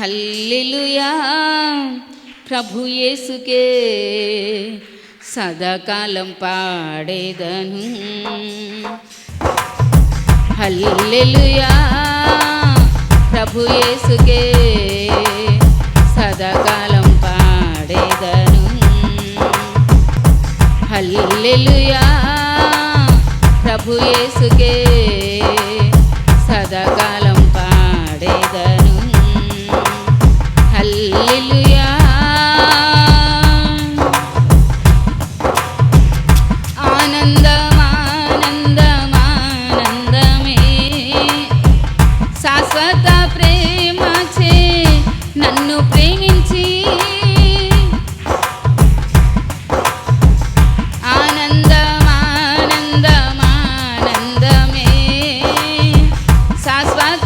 Hallelujah. ప్రభు యేసుకే సదాకాలం పాడేదను. Hallelujah. ప్రభు యేసుకే సదాకాలం పాడేదను. హల్లెలుయా. ప్రభు యేసుకే సదాకాలం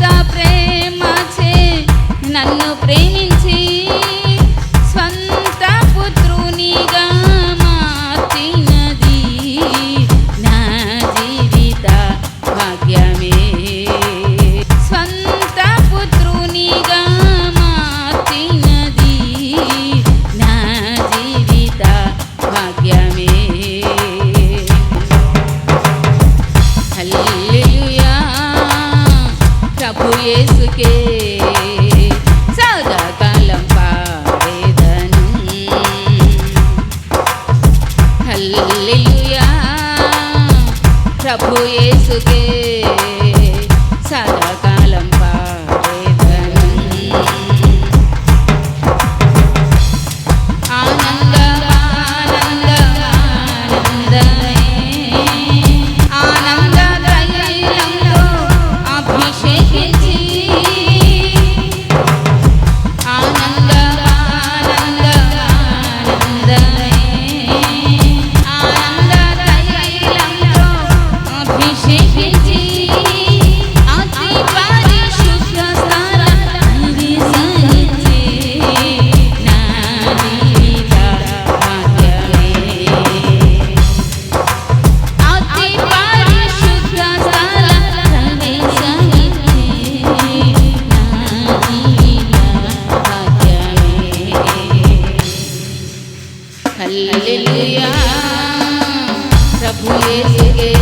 મારા પ્રેમ છે. નન્નો પ્રેમી యేసుకే. సదాకాలం పాడేదను హల్లెలూయా. ప్రభు యేసుకే. సదాకాలం పా ভুলে থেকে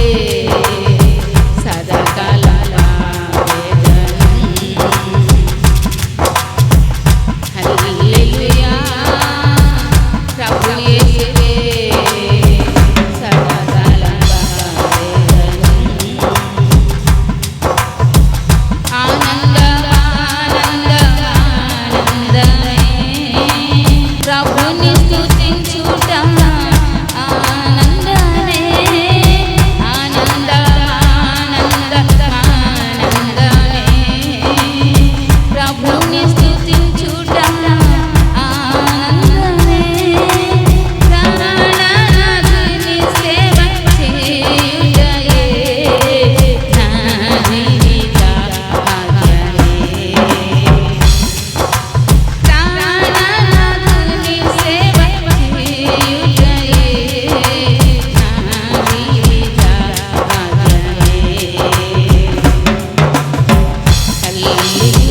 Thank you.